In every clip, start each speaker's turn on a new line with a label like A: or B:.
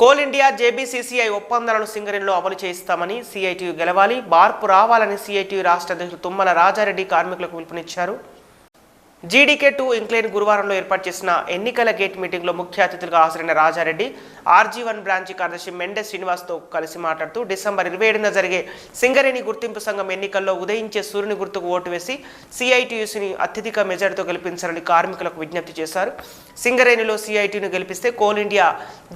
A: Coal India జేబీసీసీఐ ఒప్పందాలను సింగరేణిలో అమలు చేయిస్తామని సిఐటియు గెలవాలి. మార్పు రావాలని సిఐటియు రాష్ట్ర అధ్యక్షులు తుమ్మల రాజారెడ్డి కార్మికులకు పిలుపునిచ్చారు. జీడీకే టూ ఇంక్లైన్ గురువారంలో ఏర్పాటు చేసిన ఎన్నికల గేట్ మీటింగ్లో ముఖ్య అతిథులుగా హాజరైన రాజారెడ్డి ఆర్జీ వన్ బ్రాంచ్ కార్యదర్శి మెండే శ్రీనివాస్తో కలిసి మాట్లాడుతూ డిసెంబర్ ఇరవై ఏడున జరిగే సింగరేణి గుర్తింపు సంఘం ఎన్నికల్లో ఉదయించే సూర్యుని గుర్తుకు ఓటు వేసి సిఐటియుసిని అత్యధిక మెజార్టీతో గెలిపించాలని కార్మికులకు విజ్ఞప్తి చేశారు. సింగరేణిలో సిఐటిని గెలిపిస్తే కోల్ ఇండియా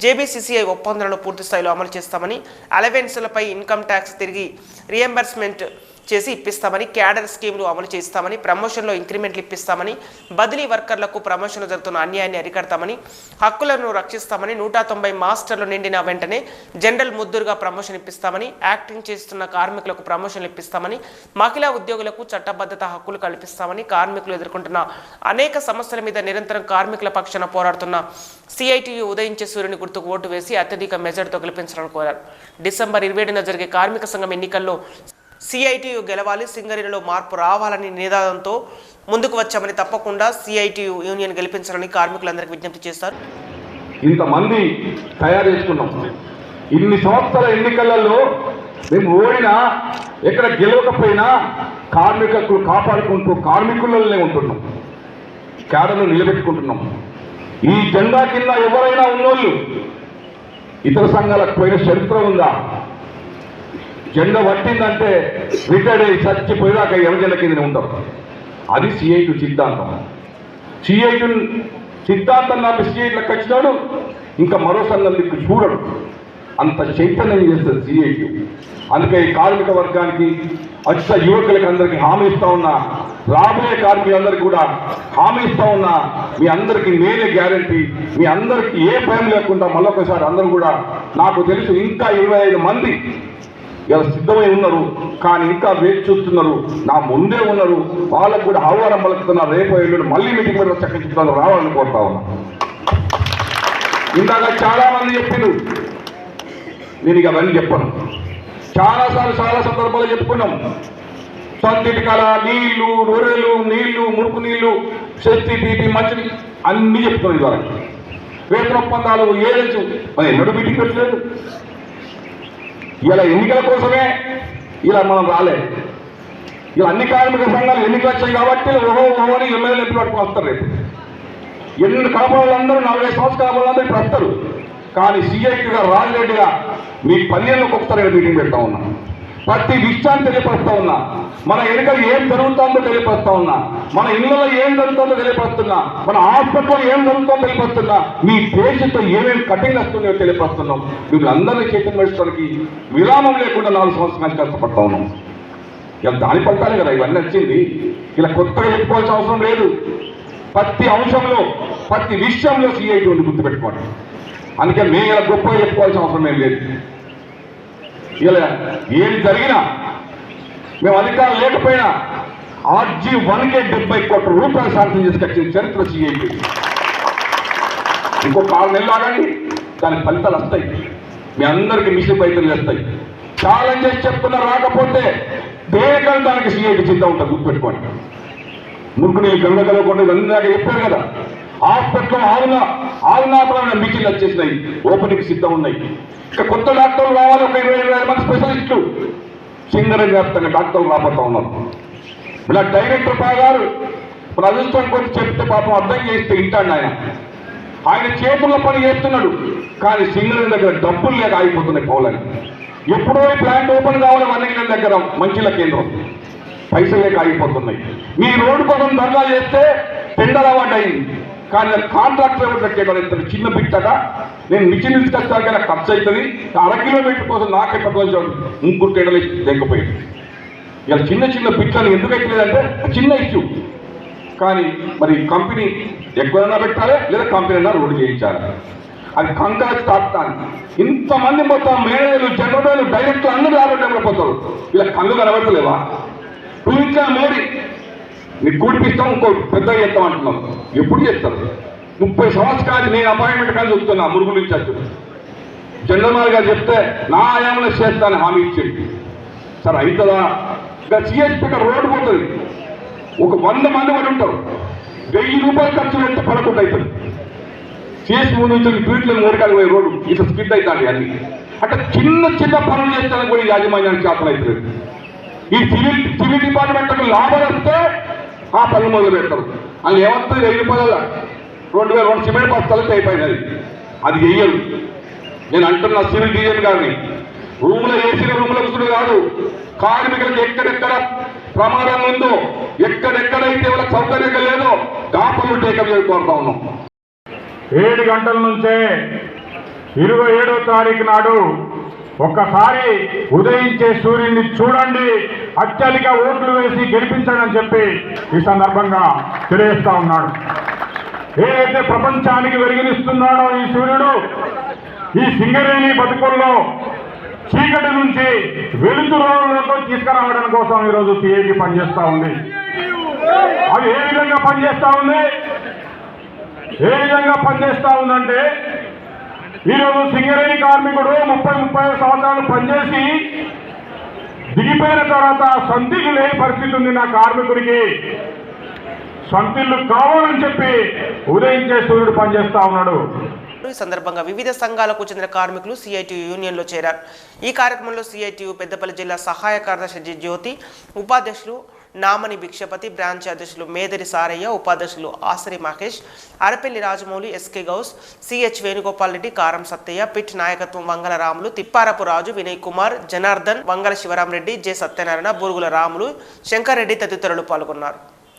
A: జేబీసీసీఐ ఒప్పందాలను పూర్తి స్థాయిలో అమలు చేస్తామని అలవెన్స్లపై ఇన్కమ్ ట్యాక్స్ తిరిగి రియంబర్స్మెంట్ చేసి ఇప్పిస్తామని క్యాడర్ స్కీములు అమలు చేస్తామని ప్రమోషన్లో ఇంక్రిమెంట్లు ఇప్పిస్తామని బదిలీ వర్కర్లకు ప్రమోషన్లు జరుగుతున్న అన్యాయాన్ని అరికడతామని హక్కులను రక్షిస్తామని నూట తొంభై మాస్టర్లు నిండిన వెంటనే జనరల్ ముద్దురుగా ప్రమోషన్ ఇప్పిస్తామని యాక్టింగ్ చేస్తున్న కార్మికులకు ప్రమోషన్లు ఇప్పిస్తామని మహిళా ఉద్యోగులకు చట్టబద్ధత హక్కులు కల్పిస్తామని కార్మికులు ఎదుర్కొంటున్న అనేక సమస్యల మీద నిరంతరం కార్మికుల పక్షాన పోరాడుతున్న సిఐటియు ఉదయించే సూర్యుని గుర్తుకు ఓటు వేసి అత్యధిక మెజార్టీతో గెలిపించాలని కోరారు. డిసెంబర్ ఇరవై ఏడున జరిగే కార్మిక సంఘం ఎన్నికల్లో సిఐటియు గెలవాలి సింగరేణిలో మార్పు రావాలని నినాదంతో ముందుకు వచ్చామని తప్పకుండా సిఐటియు యూనియన్ గెలిపించాలని కార్మికులందరికీ విజ్ఞప్తి చేశారు.
B: ఇంతమంది తయారు చేసుకున్నాం. ఇన్ని సంవత్సరాల ఎన్నికలలో మేము ఓడినా ఎక్కడ గెలవకపోయినా కార్మికులు కాపాడుకుంటూ కార్మికులనే ఉంటున్నాం. క్యాడర్ను నిలబెట్టుకుంటున్నాం. ఈ జెండా కింద ఎవరైనా ఉన్నోళ్ళు ఇతర సంఘాలకు పోయిన చరిత్ర ఉందా? జెండా పట్టిందంటే రిటైర్డ్ అయ్యి చచ్చిపోయేదాకా ఎవరి కింద ఉండవు అది సిఐటు సిద్ధాంతం. సిఐటు సిద్ధాంతం నాకు సిఐట్లకు వచ్చినాడు ఇంకా మరో సంఘం దిక్కు చూడడు. అంత చైతన్యం చేస్తుంది సిఐటి అందుకే ఈ కార్మిక వర్గానికి అచ్చ యువకులకి అందరికీ హామీ ఇస్తా ఉన్నా రాబోయే కార్మికులందరికీ కూడా హామీ ఇస్తా ఉన్నా మీ అందరికీ నేనే గ్యారంటీ మీ అందరికీ ఏ భయం లేకుండా మళ్ళొకసారి అందరూ కూడా నాకు తెలుసు ఇంకా ఇరవై ఐదు మంది ఇలా సిద్ధమై ఉన్నారు కానీ ఇంకా వేచి చూస్తున్నారు. నా ముందే ఉన్నారు. వాళ్ళకు కూడా ఆహ్వానం పలుకుతున్నారు. రేపు ఎల్లుండి మళ్ళీ మీటింగ్ మీద చక్కగా రావాలని కోరుతా ఉన్నా. ఇందాక చాలా మంది చెప్పిండు నేను ఇక అవన్నీ చెప్పను. చాలాసార్లు చాలా సందర్భాలు చెప్పుకున్నాం. సొంతిటి కళ నీళ్ళు రొర్రెలు నీళ్ళు మురుకు నీళ్ళు శక్తి బీపీ మంచి అన్నీ చెప్తున్నాం ఇవాళ వేతన ఒప్పందాలు ఏజెన్స్ మరి ఎన్నడూ మీటింగ్ పెట్టలేదు. ఇలా ఎన్నికల కోసమే ఇలా మనం రాలే. ఇలా అన్ని కార్మిక సంఘాలు ఎన్నికలు వచ్చాయి కాబట్టి ఓహో ఓహో అని ఎమ్మెల్యే ఎంపీ పట్టుకుని వస్తారు రేపు. ఎన్ని కాపాడాలందరూ నలభై సంవత్సరాల కాపాడాలందరూ ఇప్పుడు వస్తారు. కానీ సిఐటిగా రాజిరెడ్డిగా మీ పల్లెల్లోకి ఒకసారి మీటింగ్ పెడతా ఉన్నా. ప్రతి విషయాన్ని తెలియపరుస్తా ఉన్నా. మన ఎన్నికలు ఏం జరుగుతుందో తెలియపరుస్తా ఉన్నా. మన ఇళ్ళలో ఏం జరుగుతుందో తెలియపరుస్తున్నా మన హాస్పిటల్లో ఏం జరుగుతుందో తెలియపరుస్తున్నా మీ పేషెంట్ ఏమేమి కటింగ్ వస్తుందో తెలియపరుస్తున్నాం. మిమ్మల్ని అందరినీ చైతన్య పెంచడానికి విరామం లేకుండా నాలుగు సంవత్సరాలు కష్టపడతా ఉన్నాం. ఇలా దాని పడతానే కదా ఇవన్నీ వచ్చింది. ఇలా కొత్తగా చెప్పుకోవాల్సిన అవసరం లేదు. ప్రతి అంశంలో ప్రతి విషయంలో సిఐటి ఉంది గుర్తుపెట్టుకోండి. అందుకే మేము ఇలా గొప్పగా చెప్పుకోవాల్సిన అవసరం ఏం లేదు. ఇలా ఏది జరిగినా మేము అధికారం లేకపోయినా ఆర్జీ వన్కే డెబ్బై కోట్ల రూపాయలు శాంక్షన్ చేసుకొచ్చిన చరిత్ర సిఐటి ఇంకొక ఆరు నెలలు ఆగండి దాని ఫలితాలు వస్తాయి. మీ అందరికీ మిషన్ పైసలు వస్తాయి. ఛాలెంజ్ చేసి చెప్తున్నా రాకపోతే దేనికని దానికి సిఐటి సిద్ధం ఉంటుంది గుర్తుపెట్టుకోండి. మురుకు నీళ్ళు గంగ కలవకుండా ఇందాక చెప్పారు కదా. హాస్పిటల్ ఆరున ఆరునాపరమైన మిషన్లు వచ్చేసినాయి. ఓపెనింగ్ సిద్ధం ఉన్నాయి. ఇక కొత్త డాక్టర్లు రావాలి ఒక ఇరవై ఇరవై ఐదు మంది స్పెషలిస్టులు. సింగరం వ్యాప్తంగా డాక్టర్లు రాబోతా ఉన్నారు. ఇలా డైరెక్టర్ గారు ప్రభుత్వం అదృష్టం కొంచెం చెప్తే పాపం అర్థం చేస్తే ఇంటాడు ఆయన ఆయన చేతుల్లో పని చేస్తున్నాడు కానీ సింగరేణి దగ్గర డబ్బులు లేక ఆగిపోతున్నాయి పౌలని ఎప్పుడో ప్లాంట్ ఓపెన్ కావాలి వన్నగిరి దగ్గర మంచిల కేంద్రం. పైసలు లేక ఆగిపోతున్నాయి. మీ రోడ్డు కోసం ధర్నా చేస్తే టెండర్ అవార్డు అయింది. కానీ కాంట్రాక్టర్ ఎవరు పెట్టేవాడు ఇంత చిన్న బిట్టట నేను మిషన్ తీసుకొస్తాను కానీ ఖర్చు అవుతుంది. అర కిలోమీటర్ కోసం నాకే ప్రపంచం ముగ్గురు టెండర్లు లేకపోయింది. ఇలా చిన్న చిన్న బిట్లను ఎందుకు ఎక్కలేదంటే చిన్న ఇష్యూ. కానీ మరి కంపెనీ ఎక్కువైనా పెట్టాలి లేదా కంపెనీ అయినా రోడ్డు చేయించాలి? అది కంకర తాకుతాను ఇంతమంది మొత్తం మేనేజర్లు జనరల్ డైరెక్టర్ అందరూ ఆరోగ్యంలో పోతారు ఇలా కళ్ళు కనబడతలేవా? టూరిస్ట్గా మోడీ నీకు కూడిపిస్తాం ఇంకో పెద్దగా చేస్తాం అంటున్నాం. ఎప్పుడు చేస్తారు? ముప్పై సంవత్సరాలు నేను అపాయింట్మెంట్ కానీ చెప్తున్నా మురుగు నుంచి వచ్చి. జనరల్ గారు చెప్తే నా ఆయామలో చేస్తాను హామీ ఇచ్చేది. సరే అవుతుందా ఇంకా సిఎస్పీ రోడ్డు పోతుంది. ఒక వంద మంది పడి ఉంటారు. వెయ్యి రూపాయలు ఖర్చు పెడితే పడకుండా అవుతుంది చేసి ముందు నుంచి ట్వీట్లు మూడికాలు పోయి రోడ్డు. ఇట్లా స్కిడ్ అవుతాయి అన్ని. అంటే చిన్న చిన్న పనులు చేస్తాను కూడా ఈ యాజమాన్యానికి చేతలు అవుతుంది ఈ సివిల్ సివిల్ డిపార్ట్మెంట్కి లాభాలు వస్తే ఆ పనులు మొదలు పెడతారు అది ఏమవుతుంది వెయ్యి రూపాయల రెండు వేల రెండు సిమెంట్ బస్తాలకి అయిపోయినది. అది చెయ్యరు నేను అంటున్నా సివిల్ డిజైన్ గారిని. రూములు వేసిన రూములో కాదు. కార్మికులకు ఎక్కడెక్కడ ప్రమాదం ఉందో ఎక్కడెక్కడైతే వాళ్ళకి సౌకర్యంగా లేదో కాపులు పనులు టేకప్ ఉన్నాం.
C: ఏడు గంటల నుంచే ఇరవై ఏడో తారీఖు నాడు ఒక్కసారి ఉదయించే సూర్యుడిని చూడండి అత్యధిక ఓట్లు వేసి గెలిపించండి అని చెప్పి ఈ సందర్భంగా తెలియజేస్తా ఉన్నాడు. ఏదైతే ప్రపంచానికి వెలిగిస్తున్నాడో ఈ సూర్యుడు ఈ సింగరేణి బతుకుల్లో చీకటి నుంచి వెలుతురులోకి తీసుకురావడం కోసం ఈరోజు సిఐటి పనిచేస్తా ఉంది. అది ఏ విధంగా పనిచేస్తా ఉంది? ఏ విధంగా పనిచేస్తా ఉందంటే ఈరోజు సింగరేణి కార్మికుడు ముప్పై ముప్పై సంవత్సరాలు పనిచేసి దిగిపోయిన తర్వాత సొంతిల్లు లేని పరిస్థితి ఉంది నా కార్మికుడికి. సొంతిల్లు కావాలని చెప్పి ఉదయించే సూర్యుడు పనిచేస్తా ఉన్నాడు.
A: ఈ సందర్భంగా వివిధ సంఘాలకు చెందిన కార్మికులు సిఐటియు యూనియన్లో చేరారు. ఈ కార్యక్రమంలో సిఐటియు పెద్దపల్లి జిల్లా సహాయ కార్యదర్శి జ్యోతి ఉపాధ్యక్షులు నామని భిక్షపతి బ్రాంచ్ అధ్యక్షులు మేదరి సారయ్య ఉపాధ్యక్షులు ఆసరి మహేష్ అరపెల్లి రాజమౌళి ఎస్కే గౌస్ సిహెచ్ వేణుగోపాల్ రెడ్డి కారం సత్తయ్య పిట్ నాయకత్వం వంగల రాములు తిప్పారపు రాజు వినయ్ కుమార్ జనార్దన్ వంగల శివరాం రెడ్డి జె సత్యనారాయణ బూరుగుల రాములు శంకర్ రెడ్డి తదితరులు పాల్గొన్నారు.